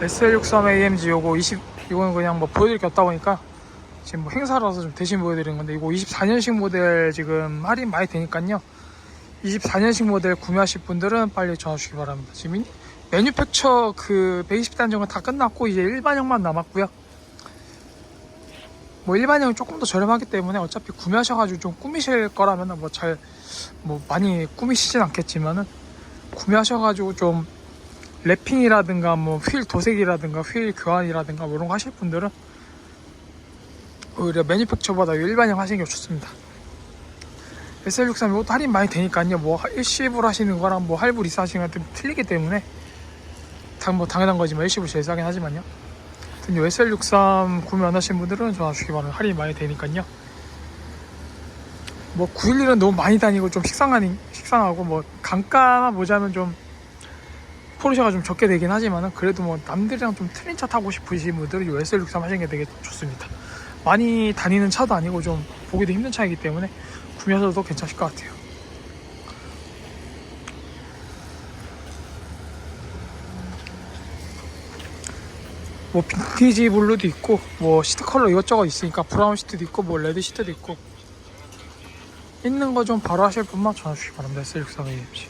SL63 AMG 요거 20 이거는 그냥 뭐 보여드릴 게 없다 보니까 지금 뭐 행사라서 좀 대신 보여드리는 건데 이거 24년식 모델 지금 할인 많이 되니까요. 24년식 모델 구매하실 분들은 빨리 전화 주시기 바랍니다. 지금 이- 매뉴팩처 그 120 단종은 다 끝났고 이제 일반형만 남았고요. 뭐 일반형이 조금 더 저렴하기 때문에 어차피 구매하셔가지고 좀 꾸미실 거라면 뭐 잘뭐 많이 꾸미시진 않겠지만은 구매하셔가지고 좀 랩핑이라든가 뭐 휠 도색이라든가 휠 교환이라든가 뭐 이런 거 하실 분들은 오히려 매니팩처보다 일반형 하시는 게 좋습니다. SL63 이것도 할인 많이 되니까요. 뭐 일시불 하시는 거랑 뭐 할부 리스 하시는 거랑 좀 틀리기 때문에 당, 뭐 당연한 거지만 일시불 제일 싸긴 하지만요. 하여튼 요 SL63 구매 안 하신 분들은 전화 주시기 바랍니다. 할인이 많이 되니까요. 뭐 911은 너무 많이 다니고 좀 식상하니 식상하고 뭐 강가만 보자면 좀 포르쉐가 좀 적게 되긴 하지만은 그래도 뭐 남들이랑 좀 틀린 차 타고 싶으신 분들은 이 SL63 하시는 게 되게 좋습니다. 많이 다니는 차도 아니고 좀 보기도 힘든 차이기 때문에 구매하셔도 괜찮으실 것 같아요. 뭐 빈티지 블루도 있고 뭐 시트 컬러 이것저것 있으니까 브라운 시트도 있고 뭐 레드 시트도 있고 있는 거 좀 바로 하실 분만 전화 주시기 바랍니다. S63 AMG